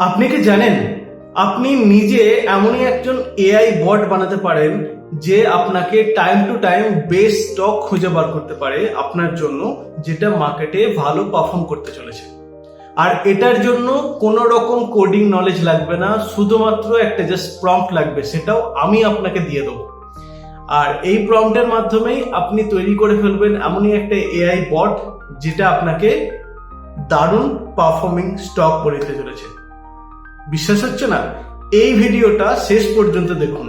আপনি কি জানেন, আপনি নিজে এমনই একজন এআই বট বানাতে পারেন যে আপনাকে time to time best stock খুঁজে বার করতে পারে আপনার জন্য, যেটা মার্কেটে ভালো পারফর্ম করতে চলেছে। আর এটার জন্য কোনো রকম কোডিং নলেজ লাগবে না, শুধুমাত্র একটা জাস্ট প্রম্পট লাগবে, সেটাও আমি আপনাকে দিয়ে দেবো। আর এই প্রম্পটের মাধ্যমেই আপনি তৈরি করে ফেলবেন এমনই একটা এআই বট যেটা আপনাকে দারুণ পারফর্মিং স্টক করে দিতে চলেছে। বিশ্বাস হচ্ছে না? এই ভিডিওটা শেষ পর্যন্ত দেখুন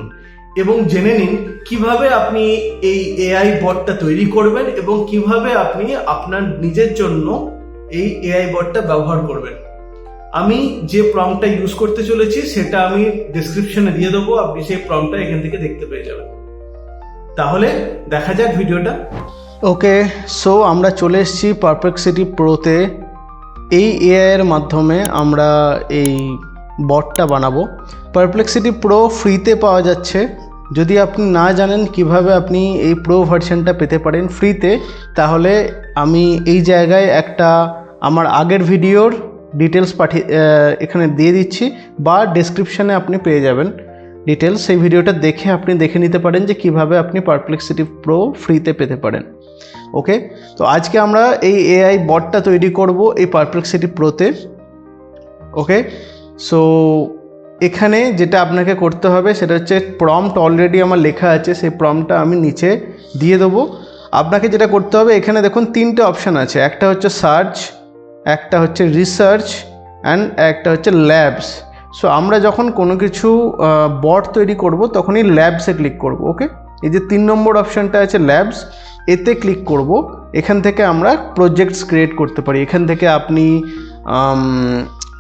এবং জেনে নিন কীভাবে আপনি এই এআই বটটা তৈরি করবেন এবং কীভাবে আপনি আপনার নিজের জন্য এই এআই বটটা ব্যবহার করবেন। আমি যে প্রম্পটটা ইউজ করতে চলেছি সেটা আমি ডিসক্রিপশনে দিয়ে দেবো, আপনি সেই প্রম্পটটা এখান থেকে দেখতে পেয়ে যাবেন। তাহলে দেখা যাক ভিডিওটা। ওকে সো আমরা চলে এসেছি পারপ্লেক্সিটি প্রোতে এই এআই এর মাধ্যমে আমরা এই বটটা বানাবো। পারপ্লেক্সিটি প্রো ফ্রিতে পাওয়া যাচ্ছে। যদি আপনি না জানেন কীভাবে আপনি এই প্রো ভার্সনটা পেতে পারেন ফ্রিতে তাহলে আমি এই জায়গায় একটা আমার আগের ভিডিওর ডিটেলস পাঠিয়ে এখানে দিয়ে দিচ্ছি বা ডেসক্রিপশানে আপনি পেয়ে যাবেন ডিটেলস সেই ভিডিওটা দেখে আপনি দেখে নিতে পারেন যে কীভাবে আপনি পারপ্লেক্সিটি প্রো ফ্রিতে পেতে পারেন। ওকে? তো আজকে আমরা এই এআই বটটা তৈরি করব এই পারপ্লেক্সিটি প্রোতে ওকে? সো এখানে যেটা আপনাকে করতে হবে সেটা হচ্ছে প্রম্পট অলরেডি আমার লেখা আছে, সেই প্রম্পটটা আমি নিচে দিয়ে দেবো। আপনাকে যেটা করতে হবে, এখানে দেখুন তিনটে অপশান আছে। একটা হচ্ছে সার্চ একটা হচ্ছে রিসার্চ অ্যান্ড একটা হচ্ছে ল্যাবস সো আমরা যখন কোনো কিছু বট তৈরি করব, তখনই ল্যাবসে ক্লিক করব ওকে এই যে তিন নম্বর অপশানটা আছে ল্যাবস এতে ক্লিক করব। এখান থেকে আমরা প্রজেক্টস ক্রিয়েট করতে পারি। এখান থেকে আপনি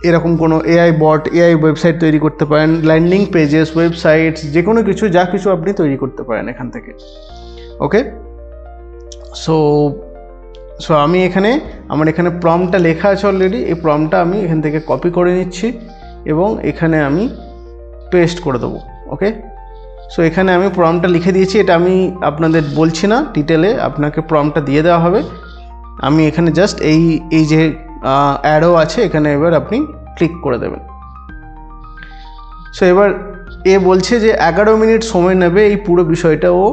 এরকম কোনো এআই বট এআই ওয়েবসাইট তৈরি করতে পারেন ল্যান্ডিং পেজেস ওয়েবসাইটস যে কোনো কিছু, যা কিছু আপনি তৈরি করতে পারেন এখান থেকে। ওকে সো সো আমি এখানে, আমার এখানে প্রমটা লেখা আছে অলরেডি এই প্রমটা আমি এখান থেকে কপি করে নিচ্ছি এবং এখানে আমি পেস্ট করে দেবো। ওকে সো এখানে আমি প্রমটা লিখে দিয়েছি, এটা আমি আপনাদের বলছি না ডিটেলে আপনাকে প্রমটা দিয়ে দেওয়া হবে। আমি এখানে জাস্ট এই এই যে অ্যারো আছে, এখানে এবার আপনি ক্লিক করে দেবেন। সো এবার এ বলছে যে এগারো মিনিট সময় নেবে এই পুরো বিষয়টা ও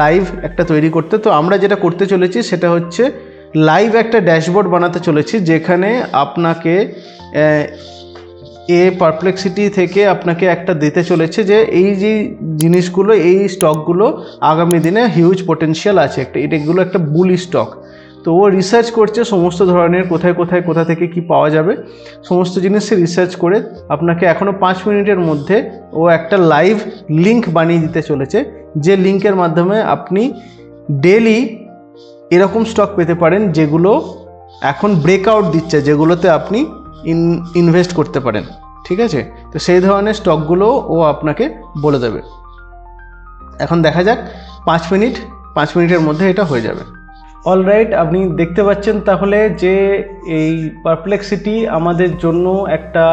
লাইভ একটা তৈরি করতে। তো আমরা যেটা করতে চলেছি, সেটা হচ্ছে লাইভ একটা ড্যাশবোর্ড বানাতে চলেছি, যেখানে আপনাকে এ পারপ্লেক্সিটি থেকে আপনাকে একটা দিতে চলেছে যে এই যে জিনিসগুলো, এই স্টকগুলো আগামী দিনে হিউজ পটেনশিয়াল আছে। একটা এটাগুলো একটা বুলি স্টক তো ও রিসার্চ করছে সমস্ত ধরনের কোথায় কোথায় কোথা থেকে কি পাওয়া যাবে। সমস্ত জিনিস রিসার্চ করে আপনাকে এখনও পাঁচ মিনিটের মধ্যে ও একটা লাইভ লিঙ্ক বানিয়ে দিতে চলেছে। যে লিঙ্কের মাধ্যমে আপনি ডেলি এরকম স্টক পেতে পারেন যেগুলো এখন ব্রেকআউট দিচ্ছে, যেগুলোতে আপনি ইন ইনভেস্ট করতে পারেন। ঠিক আছে? তো সেই ধরনের স্টকগুলো ও আপনাকে বলে দেবে। এখন দেখা যাক, পাঁচ মিনিট, পাঁচ মিনিটের মধ্যে এটা হয়ে যাবে। অলরাইট আপনি দেখতে পাচ্ছেন তাহলে যে এই পারপ্লেক্সিটি আমাদের জন্য একটা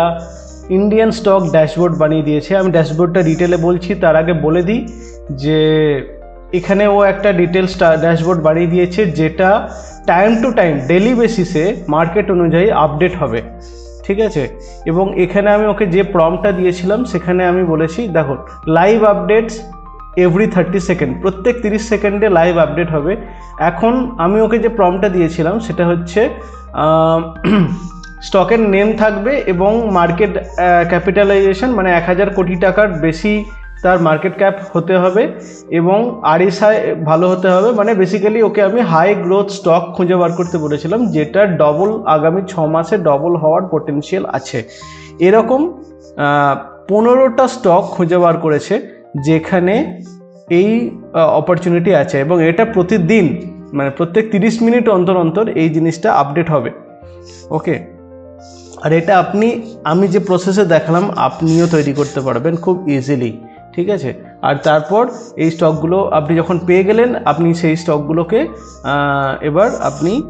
ইন্ডিয়ান স্টক ড্যাশবোর্ড বানিয়ে দিয়েছে। আমি ড্যাশবোর্ডটা ডিটেলে বলছি, তার আগে বলে দিই যে এখানে ও একটা ডিটেলস ড্যাশবোর্ড বানিয়ে দিয়েছে, যেটা টাইম টু টাইম ডেলি বেসিসে মার্কেট অনুযায়ী আপডেট হবে। ঠিক আছে? এবং এখানে আমি ওকে যে প্রমটা দিয়েছিলাম, সেখানে আমি বলেছি, দেখো live updates every thirty second প্রত্যেক তিরিশ সেকেন্ডে লাইভ আপডেট হবে। এখন আমি ওকে যে প্রমটা দিয়েছিলাম, সেটা হচ্ছে স্টকের নেম থাকবে এবং মার্কেট ক্যাপিটালাইজেশন মানে এক হাজার কোটি টাকার বেশি তার মার্কেট ক্যাপ হতে হবে এবং আরএসআই ভালো হতে হবে। মানে বেসিক্যালি ওকে আমি হাই গ্রোথ স্টক খুঁজে বার করতে বলেছিলাম, যেটা ডবল আগামী ছ মাসে ডবল হওয়ার পোটেনশিয়াল আছে। এরকম পনেরোটা স্টক খুঁজে বার করেছে। যেখানে এই অপরচুনিটি আছে এবং এটা প্রতিদিন মানে প্রত্যেক তিরিশ মিনিট অন্তর অন্তর এই জিনিসটা আপডেট হবে। ওকে আর এটা আপনি, আমি যে প্রসেসে দেখালাম, আপনিও তৈরি করতে পারবেন খুব ইজিলি ঠিক আছে? আর তারপর এই স্টকগুলো আপনি যখন পেয়ে গেলেন, আপনি সেই স্টকগুলোকে এবার আপনি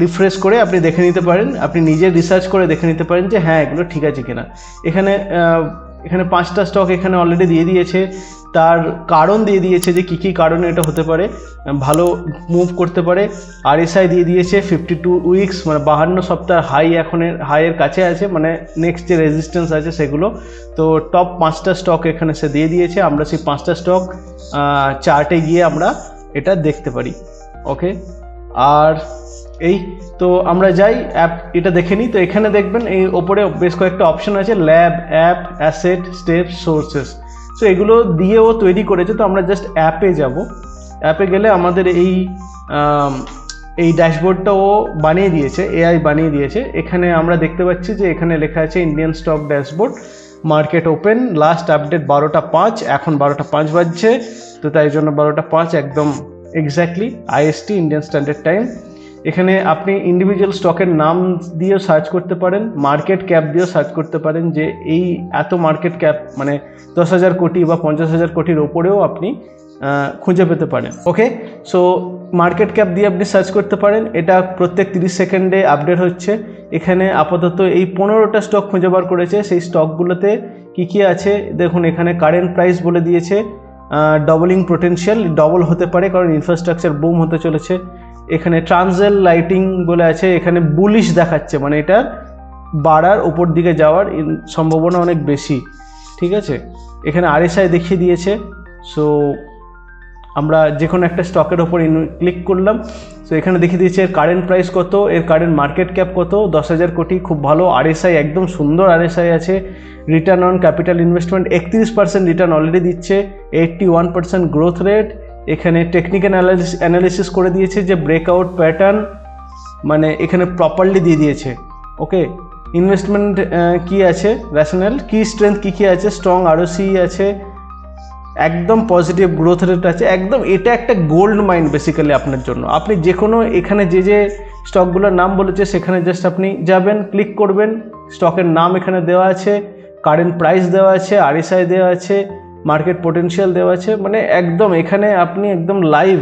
রিফ্রেশ করে আপনি দেখে নিতে পারেন। আপনি নিজে রিসার্চ করে দেখে নিতে পারেন যে হ্যাঁ এগুলো ঠিক আছে কিনা। এখানে এখানে পাঁচটা স্টক এখানে অলরেডি দিয়ে দিয়েছে। তার কারণ দিয়ে দিয়েছে যে কী কী কারণে এটা হতে পারে, ভালো মুভ করতে পারে। আরএসআই দিয়ে দিয়েছে ফিফটি টু উইকস মানে বাহান্ন সপ্তাহ হাই এখনের হাইয়ের কাছে আছে মানে নেক্সট যে রেজিস্ট্যান্স আছে সেগুলো। তো টপ পাঁচটা স্টক এখানে সে দিয়ে দিয়েছে, আমরা সেই পাঁচটা স্টক চার্টে গিয়ে আমরা এটা দেখতে পারি। ওকে আর এই, তো আমরা যাই অ্যাপ এটা দেখে নিই। তো এখানে দেখবেন এই ওপরে বেশ কয়েকটা অপশন আছে lab app asset step sources তো এগুলো দিয়ে ও তৈরি করেছে, তো আমরা জাস্ট অ্যাপে যাব। অ্যাপে গেলে আমাদের এই এই ড্যাশবোর্ডটা ও বানিয়ে দিয়েছে এআই বানিয়ে দিয়েছে। এখানে আমরা দেখতে পাচ্ছি যে এখানে লেখা আছে Indian stock dashboard market open last update বারোটা পাঁচ, এখন বারোটা পাঁচ বাজছে। তো তাই জন্য বারোটা পাঁচ একদম exactly IST Indian standard time এখানে আপনি ইন্ডিভিজুয়াল স্টকের নাম দিয়েও সার্চ করতে পারেন মার্কেট ক্যাপ দিয়েও সার্চ করতে পারেন যে এই এত মার্কেট ক্যাপ মানে দশ হাজার কোটি বা পঞ্চাশ হাজার কোটির ওপরেও আপনি খুঁজে পেতে পারেন। ওকে সো মার্কেট ক্যাপ দিয়ে আপনি সার্চ করতে পারেন। এটা প্রত্যেক তিরিশ সেকেন্ডে আপডেট হচ্ছে। এখানে আপাতত এই পনেরোটা স্টক খুঁজে বার করেছে। সেই স্টকগুলোতে কী কী আছে? দেখুন এখানে কারেন্ট প্রাইস বলে দিয়েছে ডবলিং পোটেনশিয়াল ডবল হতে পারে কারণ ইনফ্রাস্ট্রাকচার বুম হতে চলেছে। এখানে ট্রানজেল লাইটিং বলে আছে, এখানে বুলিশ দেখাচ্ছে মানে এটা বাড়ার ওপর দিকে যাওয়ার সম্ভাবনা অনেক বেশি, ঠিক আছে? এখানে আরএসআই দেখিয়ে দিয়েছে সো আমরা যে কোনো একটা স্টকের ওপর ক্লিক করলাম সো এখানে দেখিয়ে দিয়েছে এর কারেন্ট প্রাইস কত, এর কারেন্ট মার্কেট ক্যাপ কত, দশ হাজার কোটি, খুব ভালো, আরএসআই একদম সুন্দর আরএসআই আছে রিটার্ন অন ক্যাপিটাল ইনভেস্টমেন্ট একত্রিশ পার্সেন্ট রিটার্ন অলরেডি দিচ্ছে eighty one percent growth rate এখানে টেকনিক্যাল অ্যানালিসিস করে দিয়েছে যে ব্রেকআউট প্যাটার্ন মানে এখানে প্রপারলি দিয়ে দিয়েছে। ওকে ইনভেস্টমেন্ট কি আছে? র্যাশনাল কি স্ট্রেংথ কী কী আছে? স্ট্রং আরওসি আছে। একদম পজিটিভ গ্রোথ রেট আছে। একদম এটা একটা গোল্ড মাইন্ড বেসিক্যালি আপনার জন্য। আপনি যে কোনো এখানে যে যে স্টকগুলোর নাম বলেছে, সেখানে জাস্ট আপনি যাবেন ক্লিক করবেন। স্টকের নাম এখানে দেওয়া আছে। কারেন্ট প্রাইস দেওয়া আছে। আরএসআই দেওয়া আছে। মার্কেট পোটেনশিয়াল দেওয়া আছে মানে একদম এখানে আপনি একদম লাইভ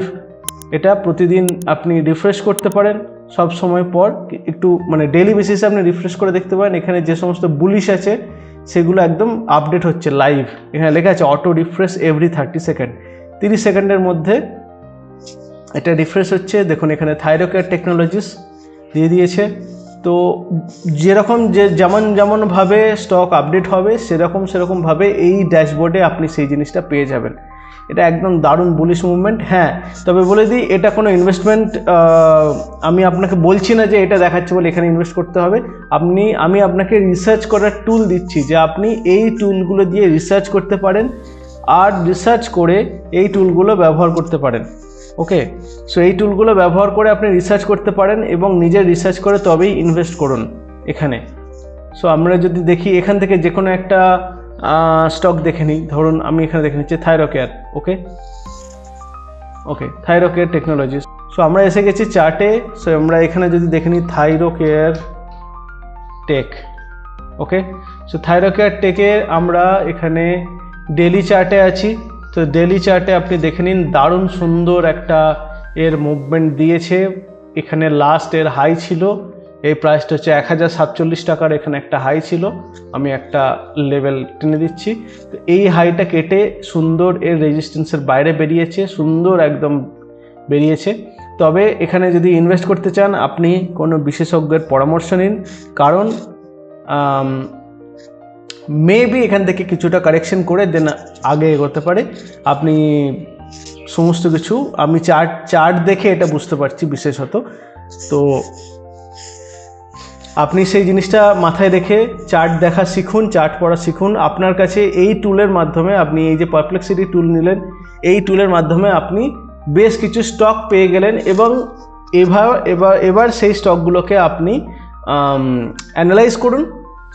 এটা প্রতিদিন আপনি রিফ্রেশ করতে পারেন, সব সময় পর একটু মানে ডেলি বেসিসে আপনি রিফ্রেশ করে দেখতে পারেন, এখানে যে সমস্ত বুলিশ আছে সেগুলো একদম আপডেট হচ্ছে লাইভ এখানে লেখা আছে auto refresh every thirty second তিরিশ সেকেন্ডের মধ্যে এটা রিফ্রেশ হচ্ছে, দেখুন এখানে থাইরোকেয়ার টেকনোলজিস দিয়ে দিয়েছে তো যেরকম যে যেমন যেমনভাবে স্টক আপডেট হবে, সেরকম সেরকমভাবে এই ড্যাশবোর্ডে আপনি সেই জিনিসটা পেয়ে যাবেন। এটা একদম দারুণ বুলিশ মুভমেন্ট হ্যাঁ। তবে বলে দিই, এটা কোনো ইনভেস্টমেন্ট আমি আপনাকে বলছি না যে এটা দেখাচ্ছে বলে এখানে ইনভেস্ট করতে হবে। আপনি, আমি আপনাকে রিসার্চ করার টুল দিচ্ছি যে আপনি এই টুলগুলো দিয়ে রিসার্চ করতে পারেন, আর রিসার্চ করে এই টুলগুলো ব্যবহার করতে পারেন। ওকে সো এই টুলগুলো ব্যবহার করে আপনি রিসার্চ করতে পারেন এবং নিজের রিসার্চ করে তবেই ইনভেস্ট করুন এখানে। সো আমরা যদি দেখি এখান থেকে যে কোনো একটা স্টক দেখে নিই। ধরুন আমি এখানে দেখে নিচ্ছি Thyrocare okay okay Thyrocare technology so আমরা এসে গেছি চার্টে সো আমরা এখানে যদি দেখে নিই Thyrocare tech okay so Thyrocare টেকে আমরা এখানে ডেলি চার্টে আছি। তো ডেলি চার্টে আপনি দেখে নিন, দারুণ সুন্দর একটা এর মুভমেন্ট দিয়েছে। এখানে লাস্ট এর হাই ছিল, এই প্রাইসটা হচ্ছে এক হাজার সাতচল্লিশ টাকার, এখানে একটা হাই ছিল। আমি একটা লেভেল টেনে দিচ্ছি। তো এই হাইটা কেটে সুন্দর এর রেজিস্ট্যান্সের বাইরে বেরিয়েছে, সুন্দর একদম বেরিয়েছে। তবে এখানে যদি ইনভেস্ট করতে চান, আপনি কোনো বিশেষজ্ঞের পরামর্শ নিন। কারণ মেবি এখান থেকে কিছুটা কারেকশন করে দেন আগে এগোতে পারে। আপনি সমস্ত কিছু, আমি চার্ট চার্ট দেখে এটা বুঝতে পারছি বিশেষত। তো আপনি সেই জিনিসটা মাথায় রেখে চার্ট দেখা শিখুন চার্ট পড়া শিখুন। আপনার কাছে এই টুলের মাধ্যমে আপনি, এই যে পারপ্লেক্সিটি টুল নিলেন, এই টুলের মাধ্যমে আপনি বেশ কিছু স্টক পেয়ে গেলেন এবং এবার এবার এবার সেই স্টকগুলোকে আপনি অ্যানালাইজ করুন।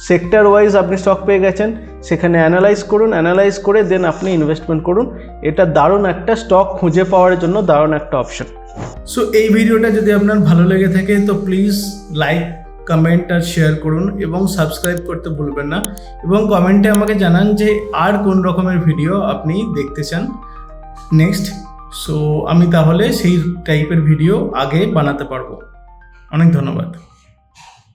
সেক্টর ওয়াইজ আপনি স্টক পেয়ে গেছেন, সেখানে অ্যানালাইজ করুন অ্যানালাইজ করে দেন আপনি ইনভেস্টমেন্ট করুন। এটা দারুণ একটা স্টক খুঁজে পাওয়ার জন্য দারুণ একটা অপশন সো এই ভিডিওটা যদি আপনার ভালো লেগে থাকে, তো প্লিজ লাইক কমেন্ট আর শেয়ার করুন এবং সাবস্ক্রাইব করতে ভুলবেন না। এবং কমেন্টে আমাকে জানান যে আর কোন রকমের ভিডিও আপনি দেখতে চান নেক্সট সো আমি তাহলে সেই টাইপের ভিডিও আগে বানাতে পারব। অনেক ধন্যবাদ।